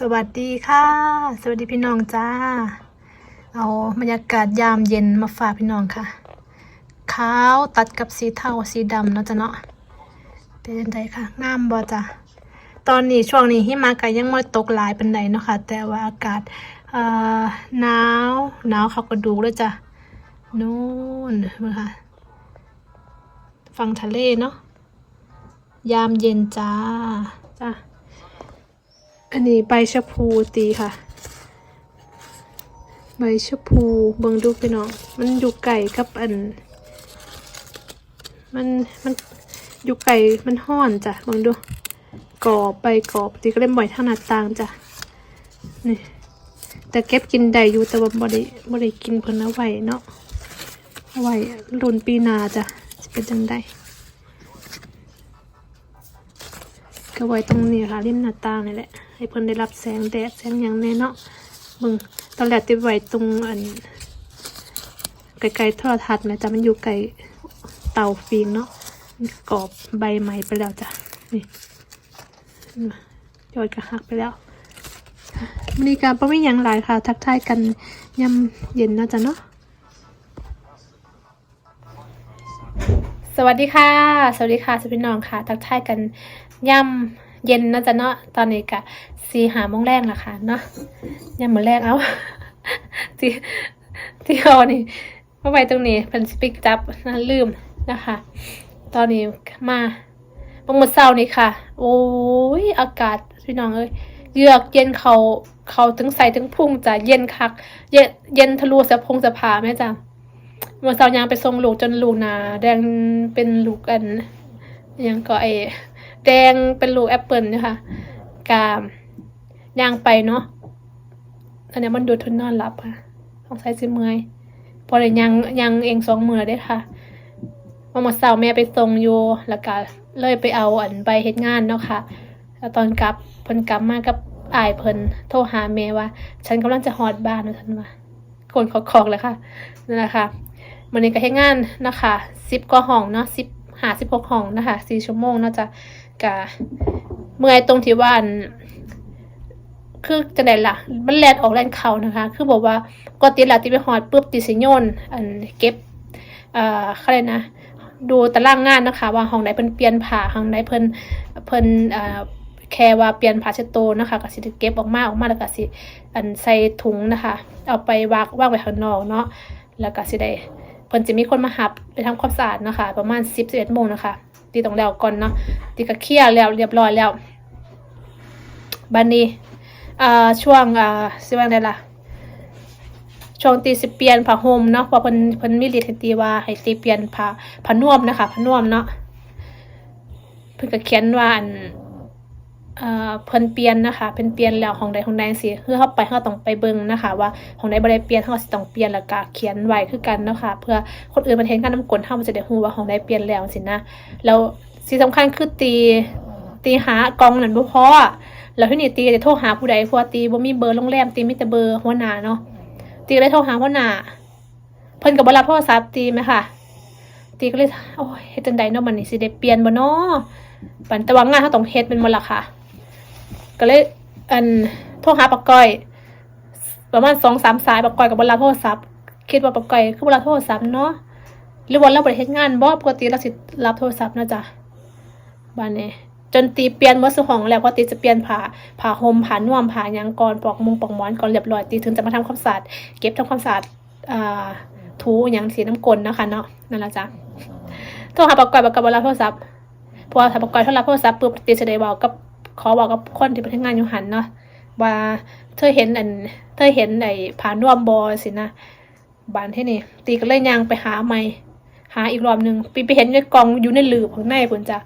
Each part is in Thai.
สวัสดีค่ะ สวัสดีพี่น้องจ้า เอาบรรยากาศยามเย็นมาฝากพี่น้องค่ะ ขาวตัดกับสีเทาสีดำเนาะจ้ะเนาะ เป็นยังไงค่ะ งามบ่จ้ะ ตอนนี้ช่วงนี้หิมะก็ยังไม่ตกหลายเป็นไดเนาะค่ะ แต่ว่าอากาศเอ่อหนาวหนาวเขากระดูกเลยจ้ะ นู่นมาค่ะฟังทะเลเนาะ ยามเย็นจ้า จ้า อันนี้ใบชะพูตีค่ะ ใบชะพูเบิ่งดูพี่น้อง มันอยู่ไก่กับอัน มันมันอยู่ไก่มันห้อนจ้ะเบิ่งดูกรอบใบกรอบตีก็เล่นบ่อยทางหน้าต่างจ้ะนี่แต่เก็บกินได้อยู่แต่ว่าบ่ได้บ่ได้กินเพิ่นเอาไว้เนาะเอาไว้รุ่นปีนาจ้ะจะเป็นจังได ก็ไว้ตรงนี้ค่ะริมหน้าต่างนี่แหละให้เพิ่นได้รับแสงแดดแสงหยังแน่เนาะเบิ่งตอนแรกติดไว้ตรงอันไกลๆโทรทัศน์นะจ๊ะมันอยู่ไกลเตาฟิงเนาะกรอบใบใหม่ไปแล้วจ้ะนี่ยอดกระหักไปแล้วมนีการประไม่ยังหลายค่ะ ทักทายกันยำเย็นนะจ๊ะเนาะสวัสดีค่ะ สวัสดีค่ะสวัสดีน้องค่ะ ทักทายกัน ย่ำเย็นนะจ๊ะเนาะตอนนี้กะสีหาโมงแรกละค่ะเนาะย่ำมือแรกเอาที่ที่เอานี่มาไว้ตรงนี้เป็นสปิกจับนะลืมนะคะ ตอนนี้มาเมื่อมื้อเช้านี้ค่ะ โอ้ยอากาศพี่น้องเอ้ยเยือกเย็นเขาเขาถึงใส่ถึงพุ่งจ้ะเย็นคัก เย็นเย็นทะลุสะพงสะพาแม่จ้ะเมื่อเช้ายางไปส่งลูกจนลูกนาแดงเป็นลูกอันยังก็ไอ แดงเป็นลูกแอปเปิลนี่ยค่ะกามยางไปเนาะอันนี้มันดูทนนอนหลับค่ะต้องใช้สิเมื่อยพอเลยยังยังเองสองมือได้ค่ะมื่อมาเสาร์แม่ไปส่งอยู่แล้วก็เลยไปเอาอันใบเฮ็ดงานเนาะค่ะแล้วตอนกลับเพิ่นกลับมากับอายเพิ่นโทรหาแม่ว่า ฉันกำลังจะฮอดบ้านว่าซั่นว่าคนขอของเลยค่ะนั่นแหละค่ะวันนี้ก็เฮ็ดงานนะคะ10กว่าห้องเนาะ10 56ห้องนะคะ4ชั่วโมงเนาะจะ ก็เมื่อยตรงที่ว่าคือจะไหนล่ะ มันแลนออกแลนเขานะคะ คือบอกว่าก็ติดละติไปฮอดปุ๊บติดสิโยนอันเก็บเอ่อเขาเรียนะ ดูตารางงานนะคะ ว่าห้องไหนเพิ่นเปลี่ยนผ้าห้องไหนเพิ่นเพิ่นเอ่อแค่ว่าเปลี่ยนผ้าเช็ดตัวนะคะก็สิเก็บออกมาออกมาแล้วก็สิอันใส่ถุงนะคะ เอาไปวางวางไว้ข้างนอกเนาะแล้วก็สิได้เพิ่นจะมีคนมาหับไปทำความสะอาดนะคะ ประมาณ10 11โมงนะคะ ตีตรงแล้วก่อนเนาะตีก็เคลียร์แล้วเรียบร้อยแล้วบัดนี้อ่าช่วงอ่าสิว่าไงล่ะช่วงตีสิเปลี่ยนผ้าห่มเนาะพอเพิ่นเพิ่นมีฤทธิ์ตีว่าให้ตีเปลี่ยนผ้าผ้านวมนะคะผ้านวมเนาะเพิ่นก็เขียนว่าอัน เอ่อเพิ่นเปลี่ยนนะคะเพิ่นเปลี่ยนแล้วของใดของใดสิคือเฮาไปเฮาต้องไปเบิ่งนะคะ ว่าของใดบ่ได้เปลี่ยนเฮาก็สิต้องเปลี่ยนแล้วก็เขียนไว้คือกันนะคะเพื่อคนอื่นมันเห็นการนำกลเฮามันจะได้ฮู้ว่าของใดเปลี่ยนแล้วสินะแล้วสิ่งสำคัญคือตีตีหากองนั่นบ่พอแล้วที่นี่ตีจะโทรหาผู้ใดเพราะตีบ่มีเบอร์โรงแรมตีมีแต่เบอร์หัวหน้าเนาะตีเลยโทรหาพ่อหน้าเพิ่นกับบรับโทรศัพท์ตีไหมค่ะ ตีก็เลยโอ้ยเฮ็ดจังใดเนาะมันนี่สิได้เปลี่ยนบ่เนาะปันแต่ว่างานเขาต้องเฮ็ดเป็นบ่ล่ะค่ะ ก็เลยอันโทรหาปักก้อย ประมาณ2 3สามสายปักก้อยกับบรับโทรศัพท์คิดว่าปักก้อยคือบ่รับโทรศัพท์เนาะหรือว่าเราได้เฮ็ดงานบ่ปกติเราสิรับโทรศัพท์นะจ้ะบ้านนี้จนตีเปลี่ยนหมดสุของแล้วพอตีจะเปลี่ยนผ้าผ้าห่มผ้านวมผ้ายังก่อนปอกมุงปอกหมอนก่อนเรียบร้อยตีถึงจะมาทำความสะอาดเก็บทำความสะอาดอ่าถูหยังสีน้ำกลนนะคะเนาะนั่นแหละจ้ะโทรหาปากกอยปากกอยบรับโทรศัพท์เพราะว่าถ้าปากกอยโทรรับโทรศัพท์ปุ๊บตีจะได้บอกกับ ขอบอกกับคนที่ไปทำงานอยู่หันเนาะว่าเธอเห็นอันเธอเห็นไอ้ผ้าน่วมบอสินะบานที่นี่ ตีก็เลยยังไปหาใหม่หาอีกรอบหนึ่งปีไปเห็นในกองอยู่ในหลืบข้างในพุ่นจ้ะ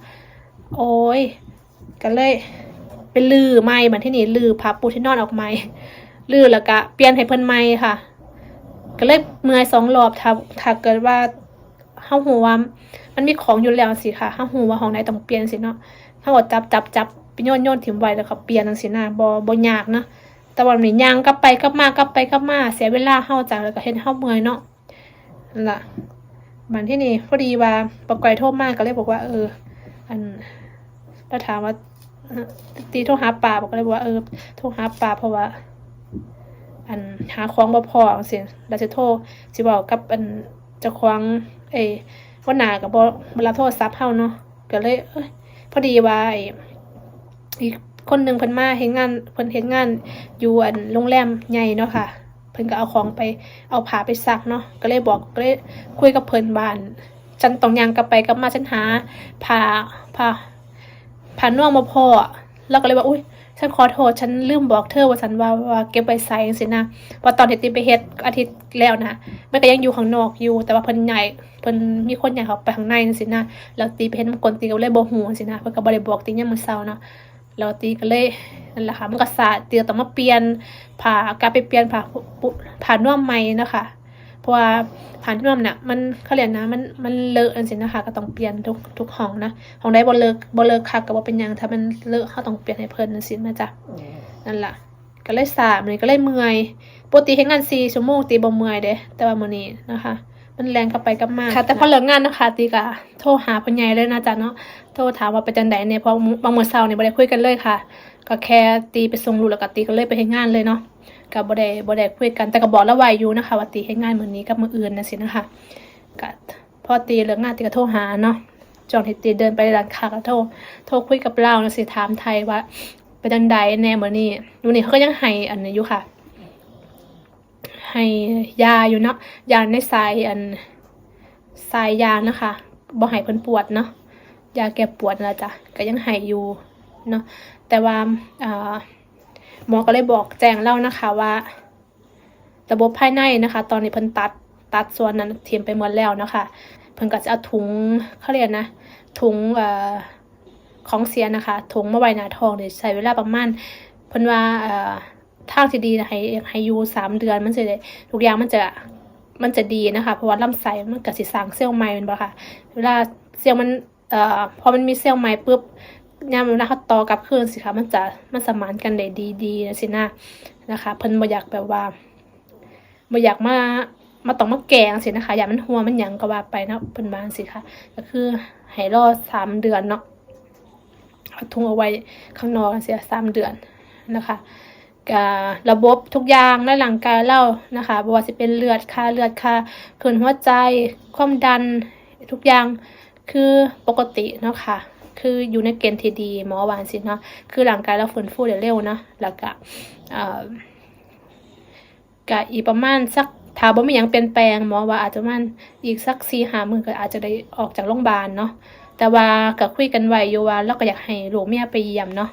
โอ้ยก็เลยเป็นลือไม่เหมือนที่นี่ลือพับปูที่นอนออกไม่ลือแล้วก็เปลี่ยนให้เพิ่นไม่ค่ะ ก็เลยเมื่อยสองรอบถ้าถ้าเกิดว่าเฮาหูว่ามันมีของอยู่แล้วสิค่ะเฮาหูว่าของไหนต้องเปลี่ยนสิเนาะถ้าว่าจับจับจับ ไปโยนโยนถิ่มไว้แล้วก็เปลี่ยนจังซี่นะบ่บ่ยากนะแต่ว่านี่ย่างกลับไปกลับมากลับไปกลับมาเสียเวลาเฮาจังแล้วก็เฮ็ดให้เฮาเมื่อยเนาะนั่นล่ะบัดที่นี่พอดีว่าปะก้อยโทรมากก็เลยบอกว่า เออ อันแล้วถามว่าตีโทรหาป่าบอกก็เลยบอกว่าเออโทรหาป่าเพราะว่า อันหาของบ่พอจังซี่เราจะโทรสิบอกกับอันเจ้าของเอ้ยว่าหนากับบ่รับโทรศัพท์เฮาเนาะก็เลยเอ้ยพอดีว่าไอ้ อีกคนหนึ่งเพิ่นมาเฮ็ดงานเพิ่นเฮ็ดงานอยู่อันโรงแรมใหญ่เนาะค่ะ เพิ่นก็เอาของไปเอาผ้าไปซักเนาะก็เลยบอกก็เลยคุยกับเพิ่นบ้านฉันต้องยางกลับไปกลับมาฉันหาผ้าผ้าผ้าน่วงบ่พอแล้วก็เลยว่าอุ้ยฉันขอโทษฉันลืมบอกเธอว่าฉันว่าว่าเก็บไว้ใส่จังซี่นะพอตอนที่ตีไปเฮ็ดอาทิตย์แล้วนะมันก็ยังอยู่ข้างนอกอยู่ แต่ว่าเพิ่นใหญ่เพิ่นมีคนใหญ่เขาไปข้างในจังซี่นะแล้วตีไปเฮ็ดมันกลตีก็เลยบ่ฮู้จังซี่นะเพิ่นก็บ่ได้บอกตียามมื้อเช้าเนาะ แล้วตีก็เลยนั่นแหละค่ะมันก็สาดตีก็ต้องมาเปลี่ยนผ้ากลับไปเปลี่ยนผ้าปุผ้าน่วมใหม่เนาะค่ะเพราะว่าผ่านน่วมเนี่ยมันเขาเรียกนะมันมันเลอะอันสินะคะก็ต้องเปลี่ยนทุกทุกห้องนะห้องใดบ่เลอะบ่เลอะคักก็บ่เป็นหยังถ้ามันเลอะเขาต้องเปลี่ยนให้เพิ่นจังซี่นะจ๊ะนั่นล่ะก็เลยสาบเลยก็เลยเมื่อยปกติเฮ็ดงาน4ชั่วโมงตีบ่เมื่อยเด้แต่ว่ามื้อนี้นะคะ มันแรงกลับไปกลับมาค่ะ แต่พอเลิกงานนะคะตีก็โทรหาพ่อใหญ่เลยนะจ๊ะเนาะโทรถามว่าเป็นจังไดเนี่ยเพราะบางมื้อเช้านี่บ่ได้คุยกันเลยค่ะ ก็แค่ตีไปส่งลูกแล้วก็ตีก็เลยไปเฮ็ดงานเลยเนาะก็บ่ได้บ่ได้คุยกันแต่ก็บอกแล้วไว้อยู่นะคะว่าตีเฮ็ดงานมื้อนี้กับมื้ออื่นนะสินะคะก็พอตีเลิกงานตีก็โทรหาเนาะจองที่ตีเดินไปร้านค้าก็โทรโทรคุยกับเรานะสิถามไทยว่าเป็นจังใดแน่มื้อนี้อยู่นี่เขาก็ยังให้อันนี้อยู่ค่ะ ให้ยาอยู่เนาะยาในสายอันสายยานะคะบ่ให้เพิ่นปวดเนาะยาแก้ปวดนะจ้ะก็ยังให้อยู่เนาะแต่ว่าหมอก็เลยบอกแจ้งเล่านะคะว่าระบบภายในนะคะ ตอนนี้เพิ่นตัดตัดส่วนนั้นเทียมไปหมดแล้วนะคะเพิ่นก็จะเอาถุงเขาเรียกนะถุงอของเสียนะคะถุงมาไว้หน้าทองเนี่ยใช้เวลาประมาณเพิ่นว่าอ ทางที่ดีนะให้ให้อยู่สามเดือนมันจะทุกอย่างมันจะมันจะดีนะคะ เพราะว่าลำไส้มันก็สิสร้างเซลล์ใหม่แมันบ่ค่ะเวลาเซลล์มันเอ่อพอมันมีเซลล์ใหม่ปุ๊บยามเวลาเขาต่อกลับคืนสิคะมันจะมันสมานกันได้ดีๆนะสินะนะคะเพิ่นบ่อยากแบบว่าบ่อยากมามาต้องมาแกงสินะคะ อย่ามันหัวมันหยังก็ว่าไปนะเพิ่นว่าสิคะก็คือให้รอสามเดือนเนาะเอาถุงเอาไว้ข้างนอกเสียสามเดือนนะคะ ระบบทุกอย่างในร่างกายเรานะคะบ่ว่าสิเป็นเลือดค่าเลือดค่าคลื่นหัวใจความดันทุกอย่างคือปกติเนาะค่ะคืออยู่ในเกณฑ์ที่ดีหมอวาจั่งสิเนาะคือร่างกายเราฟื้นฟูเร็วเนาะแล้วก็เอ่อก็อีประมาณสักถ้าบ่มีหยังเปลี่ยนแปลงหมอว่าอาจจะมันอีกสัก4-5มื้อก็อาจจะได้ออกจากโรงพยาบาลเนาะแต่ว่าก็คุยกันไว้อยู่ว่าเราก็อยากให้ลูกเมียไปเยี่ยมเนาะ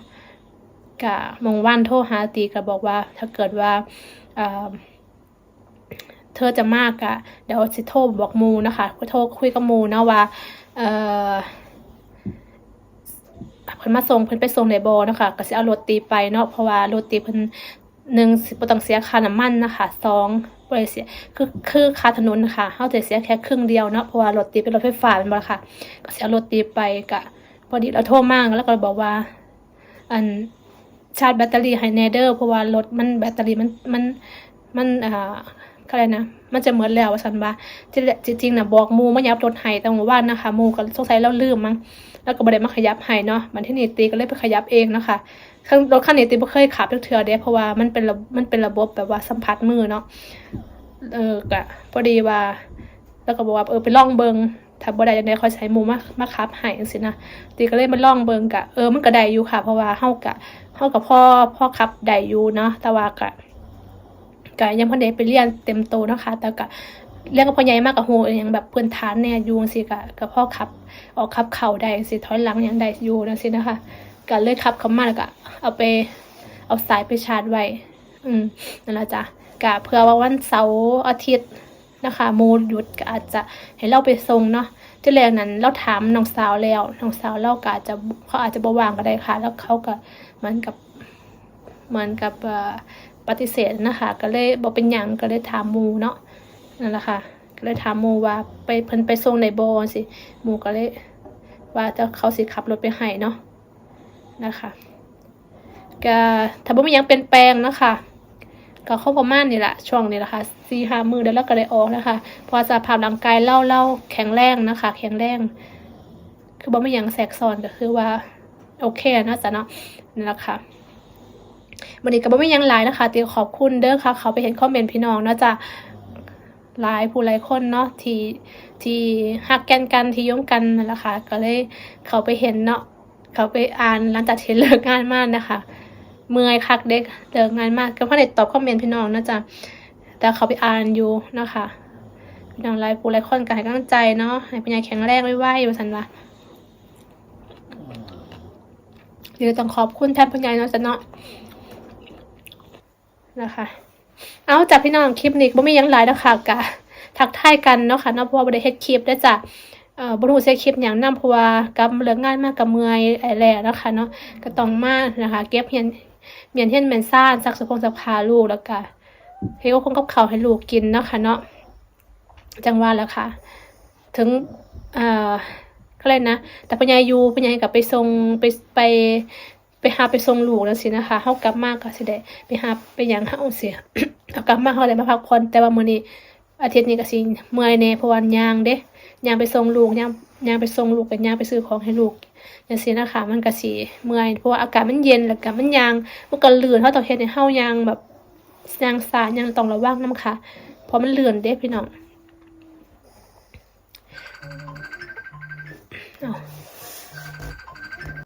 ก็มองวันโทรหาตีก็บอกว่า ถ้าเกิดว่าเอ่อเธอจะมากอะเดี๋ยวสิโทรบอกมูนะคะโทรคุยกับมูนะว่าเอ่อเพิ่นมาส่งเพิ่นไปส่งในบ่เนะคะก็สิเอารถตีไปเนาะเพราะว่ารถตีเพิ่นหนึ่งสิบต้องเสียค่าน้ำมันนะคะสองบ่ได้เสียคือคือค่าถนนนะคะเฮาจะเสียแค่ครึ่งเดียวเนาะเพราะว่ารถตีเป็นรถไฟฟ้าแม่นบ่ค่ะ ก็สิเอารถตีไปก็พอดีเราโทรมากแล้วก็บอกว่า อัน ชาร์จแบตเตอรี่ให้แนเดอร์เพราะว่ารถมันแบตเตอรี่มันมันมันอ่าอะไรนะ มันจะเหมือนแล้วว่าฉันว่าจริงจริงนะบอกมูมายับรถให้แต่ว่าว่านนะคะมูก็สงสัยเราลืมมั้งแล้วก็บ่ได้มาขยับให้เนาะมันที่นี่ตีก็เลยไปขยับเองนะคะรถคันนี้ตีบ่เคยขับเทื่อเด้เพราะว่ามันเป็นระมันเป็นระบบแบบว่าสัมผัสมือเนาะเออก็พอดีว่า แล้วก็บอกว่าเออไปล่องเบิงถ้าบ่ได้จังได๋ค่อยใช้มูมามาขับให้จังซี่นะตีก็เลยมาล่องเบิงกะเออมันก็ได้อยู่ค่ะ เพราะว่าเฮากะ เฮากับพ่อพ่อขับได้อยู่เนาะแต่ว่ากะกะยังบ่ได้ไปเรียนเต็มโตนะคะ แต่กะเรียนกับพ่อใหญ่มากกับโหอย่างแบบพื้นฐานแน่อยู่งซี่กะกับพ่อขับออกขับเข่าได้จังซี่ถอยหลังยังได้อยู่จังซี่นะคะก็เลยขับเข้ามาแล้วก็เอาไปเอาสายไปชาร์จไว้ อืมนั่นแหละจ้ะกะเพื่อว่าวันเสาร์อาทิตย์นะคะโมหยุดก็อาจจะให้เราไปส่งเนาะ ที่แรกนั้นเราถามน้องสาวแล้วน้องสาวเราก็อาจจะเขาอาจจะบวางก็ได้ค่ะ แล้วเขาก็เหมือนกับเหมือนกับปฏิเสธนะคะ ก็เลยบ่เป็นหยังก็เลยถามมูเนาะนั่นแหละค่ะก็เลยถามมูว่าไปเพิ่นไปส่งในบ่สิมูก็เลยว่าจะเขาสิขับรถไปให้เนาะนะคะก็ถ้าบ่มียังเปลี่ยนแปลงนะคะ ก็เข้าประมาณนี่แหละช่วงนี้แหละค่ะสี่ห้ามือเดี๋ยวเราก็ได้ออกนะคะพอสภาพร่างกายเล่าเล่าแข็งแรงนะคะ แข็งแรง คือบ่ไม่ยังแสกซ้อนก็คือว่า โอเคนาะจ้ะเนาะนั่นแหละค่ะวันนี้ก็บ่มีหยังหลายนะคะตีขอบคุณเด้อค่ะ เขาไปเห็นคอมเมนต์พี่น้องนาะจ้ะหลายผู้หลายคนเนาะที่ที่ฮักแกนกันที่ย่มกันนั่นแหละค่ะก็เลยเขาไปเห็นเนาะเขาไปอ่านหลังจากที่เลิกงานมากนะคะ เมื่อยคักเด็กเลิกงานมากก็เพ่อได้ตอบคอมเมนต์พี่น้องนะจ้ะแต่เขาไปอ่านอยู่นะคะพี่น้องหลายผู้หลายคนก็ให้กำลังใจเนาะให้เป็นยายแข็งแรงไว้ไว้ว่าสันว่าเดี๋ยวต้องขอบคุณแทนพญายเนาะจ้ะเนาะนะคะ เอาจากพี่น้องคลิปนี้บ่มียังหลายนะคะกะทักทายกันเนาะค่ะเนาะเพราะว่าบ่ได้เฮ็ดคลิปได้จ้ะเอ่อบรูเฮ็ดคลิปหยังนํเพราะว่ากับเลิกงานมากกับเมื่อยไอ้แหล่เนะค่ะเนาะก็ต้องมานะคะ เก็บเฮียน เมียนเฮียนแมนซ่านซักสะพงซักผ้าลูกแล้วก็เฮ็ดก็คงกับข้าวให้ลูกกินเนาะค่ะเนาะจังว่าแล้วค่ะ ถึงเอ่อก็เลยนะ แต่ปัญญาอยู่ปัญญากับไปส่งไปไปไปหาไปส่งลูกแล้วสินะคะเฮากลับมาก็สิได้ไปหาไปหยังเฮาเสียเอากลับมาเฮาได้มาพักผ่อนแต่ว่ามื้อนี้ อาทิตย์นี้ก็สิเมื่อยแน่เพราะวันยางเด้ยางไปส่งลูกยางยางไปส่งลูกกับยางไปซื้อของให้ลูกอย่างเสียนะคะมันก็สิเมื่อยเพราะว่าอากาศมันเย็นแล้วก็มันยางมันก็ลื่นเท่าต่อเฮ็ดให้เฮายางแบบยางสายยางต้องระวังน้ำค่ะเพราะมันเลื่นเด้พี่น้อง